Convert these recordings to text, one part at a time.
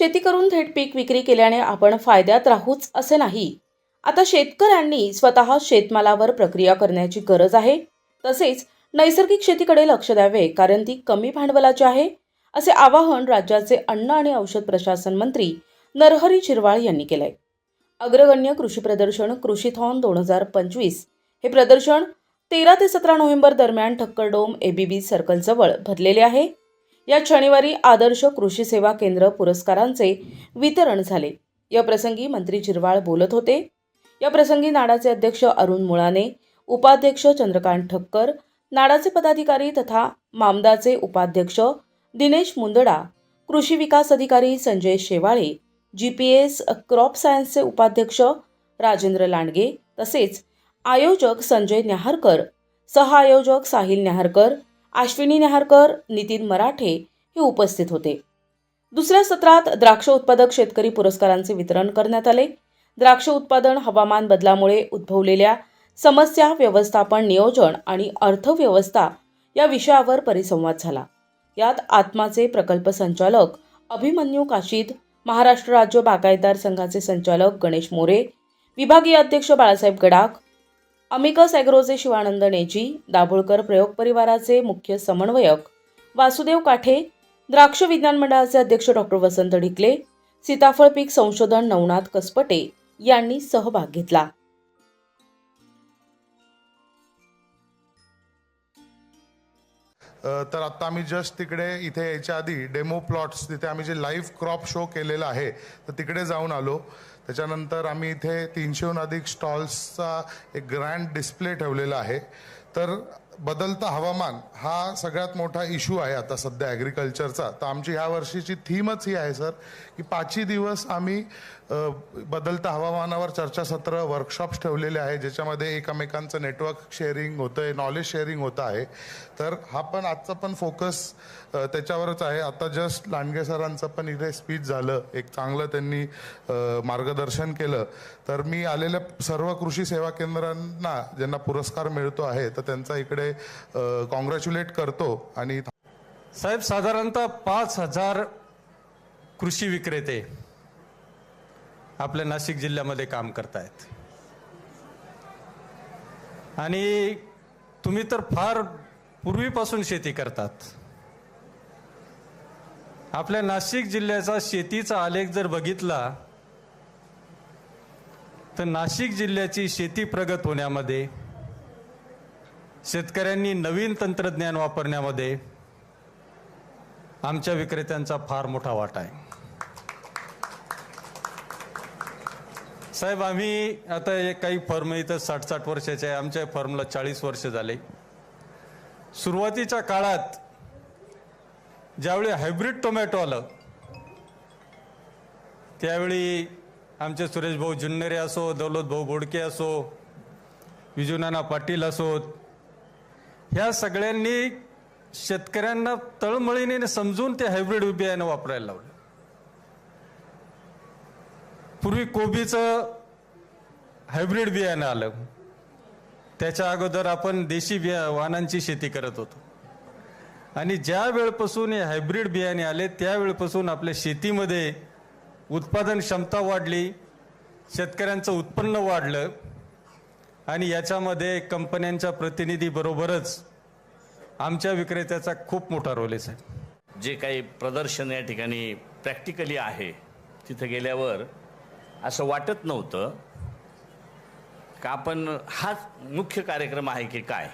शेती करून थेट पीक विक्री केल्याने आपण फायद्यात राहूच असे नाही. आता शेतकऱ्यांनी स्वतः शेतमालावर प्रक्रिया करण्याची गरज आहे. तसेच नैसर्गिक शेतीकडे लक्ष द्यावे कारण ती कमी भांडवलाची आहे असे आवाहन राज्याचे अन्न आणि औषध प्रशासन मंत्री नरहरी शिरवाळ यांनी केलंय. अग्रगण्य कृषी प्रदर्शन कृषीथॉन दोन हजार पंचवीस हे प्रदर्शन तेरा ते सतरा नोव्हेंबर दरम्यान ठक्करडोम एबीबी सर्कलजवळ भरलेले आहे. या शनिवारी आदर्श कृषी सेवा केंद्र पुरस्कारांचे वितरण झाले. या प्रसंगी मंत्री चिरवाळ बोलत होते. या प्रसंगी नाडाचे अध्यक्ष अरुण मुळाने उपाध्यक्ष चंद्रकांत ठक्कर नाडाचे पदाधिकारी तथा मामदाचे उपाध्यक्ष दिनेश मुंदडा कृषी विकास अधिकारी Sanjay Shewale G P S crop सायन्सचे उपाध्यक्ष राजेंद्र लांडगे तसेच आयोजक संजय न्याहारकर सहआयोजक साहिल न्याहारकर अश्विनी न्याहारकर नितीन मराठे हे उपस्थित होते. दुसऱ्या सत्रात द्राक्ष उत्पादक शेतकरी पुरस्कारांचे वितरण करण्यात आले. द्राक्ष उत्पादन हवामान बदलामुळे उद्भवलेल्या समस्या व्यवस्थापन नियोजन आणि अर्थव्यवस्था या विषयावर परिसंवाद झाला. यात आत्माचे प्रकल्प संचालक अभिमन्यू काशीद महाराष्ट्र राज्य बागायतदार संघाचे संचालक गणेश मोरे विभागीय अध्यक्ष बाळासाहेब गडाख अमिकस ॲग्रोचे शिवानंद नेजी दाभोळकर प्रयोग परिवाराचे मुख्य समन्वयक वासुदेव काठे द्राक्ष विज्ञान मंडळाचे अध्यक्ष डॉक्टर वसंत ढिकले सीताफळ पीक संशोधन नवनाथ कसपटे यांनी सहभाग घेतला. तर आत्ता आम्ही जस्ट तिकडे इथे यायच्या आधी डेमो प्लॉट्स तिथे आम्ही जे लाईव्ह क्रॉप शो केलेला आहे तर तिकडे जाऊन आलो. त्याच्यानंतर आम्ही इथे तीनशेहून अधिक स्टॉल्सचा एक ग्रँड डिस्प्ले ठेवलेला आहे. तर बदलता हवामान हा सगळ्यात मोठा इश्यू आहे आता सध्या ॲग्रिकल्चरचा तर आमची ह्या वर्षीची थीमच ही आहे सर की पाचही दिवस आम्ही बदलता हवामानावर चर्चासत्र वर्कशॉप्स ठेवलेले आहे ज्याच्यामध्ये एकमेकांचं नेटवर्क शेअरिंग होतं आहे नॉलेज शेअरिंग होतं आहे. तर हा पण आजचा पण फोकस त्याच्यावरच आहे. आता जस्ट लांडगे सरांचं पण इथे स्पीच झालं एक चांगलं त्यांनी मार्गदर्शन केलं. तर मी आलेल्या सर्व कृषी सेवा केंद्रांना ज्यांना पुरस्कार मिळतो आहे तर त्यांचा इकडे कॉंग्रॅच्युलेट करतो आणि साहेब साधारणतः पाच हजार कृषी विक्रेते आपल्या नाशिक जिल्ह्यामध्ये काम करतायत. आणि तुम्ही तर फार पूर्वीपासून शेती करतात. आपल्या नाशिक जिल्ह्याचा शेतीचा आलेख जर बघितला तर नाशिक जिल्ह्याची शेती प्रगत होण्यामध्ये शेतकऱ्यांनी नवीन तंत्रज्ञान वापरण्यामध्ये आमच्या विक्रेत्यांचा फार मोठा वाटा आहे. साहेब आम्ही आता एक काही फर्म इथं साठ साठ वर्षाचे आहे. आमच्या फर्मला चाळीस वर्ष झाले. सुरुवातीच्या काळात ज्यावेळी हायब्रिड टोमॅटो आलं त्यावेळी आमचे सुरेश भाऊ जुन्नरे असो दौलत भाऊ बोडके असो विजूनाना पाटील असोत ह्या सगळ्यांनी शेतकऱ्यांना तळमळीने समजून ते हायब्रिड बियाणं वापरायला लावलं. पूर्वी कोबीचं हायब्रिड बियाणं आलं. त्याच्या अगोदर आपण देशी बिया वाहनांची शेती करत होतो. आणि ज्या वेळपासून हे हायब्रिड बियाणे आले त्यावेळपासून आपल्या शेतीमध्ये उत्पादन क्षमता वाढली शेतकऱ्यांचं उत्पन्न वाढलं. आणि याच्यामध्ये कंपन्यांच्या प्रतिनिधीबरोबरच आमच्या विक्रेत्याचा खूप मोठा रोल आहे साहेब. जे काही प्रदर्शन या ठिकाणी प्रॅक्टिकली आहे तिथं गेल्यावर असं वाटत नव्हतं का आपण हाच मुख्य कार्यक्रम आहे की काय?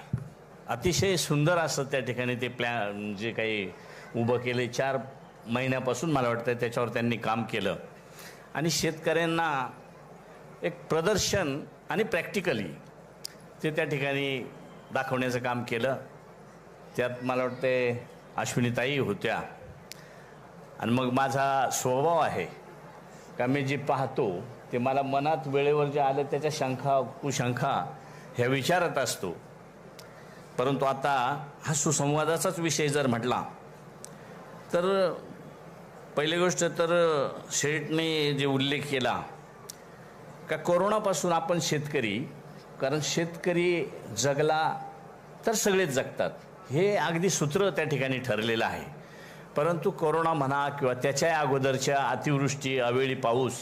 अतिशय सुंदर असं त्या ठिकाणी ते प्लॅन जे काही उभं केलं चार महिन्यापासून मला वाटतं त्याच्यावर त्यांनी काम केलं. आणि शेतकऱ्यांना एक प्रदर्शन आणि प्रॅक्टिकली ते त्या ठिकाणी दाखवण्याचं काम केलं. त्यात मला वाटते अश्विनीताई होत्या. आणि मग माझा स्वभाव आहे का मी जे पाहतो ते मला मनात वेळेवर जे आलं त्याच्या शंखा कुशंखा ह्या विचारत असतो. परंतु आता हा सुसंवादाचाच विषय जर म्हटला तर पहिली गोष्ट तर शेठने जे उल्लेख केला का कोरोनापासून आपण शेतकरी कारण शेतकरी जगला तर सगळेच जगतात. हे अगदी सूत्र त्या ठिकाणी ठरलेलं आहे. परंतु कोरोना म्हणा किंवा त्याच्या अगोदरच्या अतिवृष्टी अवेळी पाऊस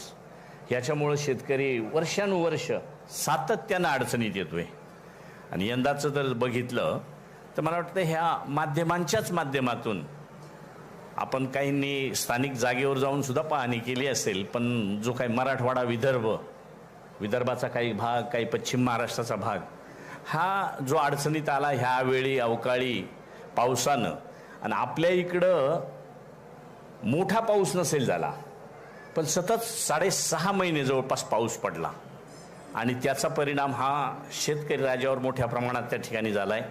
याच्यामुळं शेतकरी वर्षानुवर्ष सातत्यानं अडचणीत येतोय. आणि यंदाचं जर बघितलं तर मला वाटतं ह्या माध्यमांच्याच माध्यमातून आपण काहींनी स्थानिक जागेवर जाऊन सुद्धा पाहणी केली असेल पण जो काही मराठवाडा विदर्भ विदर्भाचा काही भाग काही पश्चिम महाराष्ट्राचा भाग. हा जो अडचणीत आला ह्यावेळी अवकाळी पावसानं आणि आपल्या इकडं मोठा पाऊस नसेल झाला पण सतत साडेसहा महिने जवळपास पाऊस पडला. आणि त्याचा परिणाम हा शेतकरी राजावर मोठ्या प्रमाणात त्या ठिकाणी झाला आहे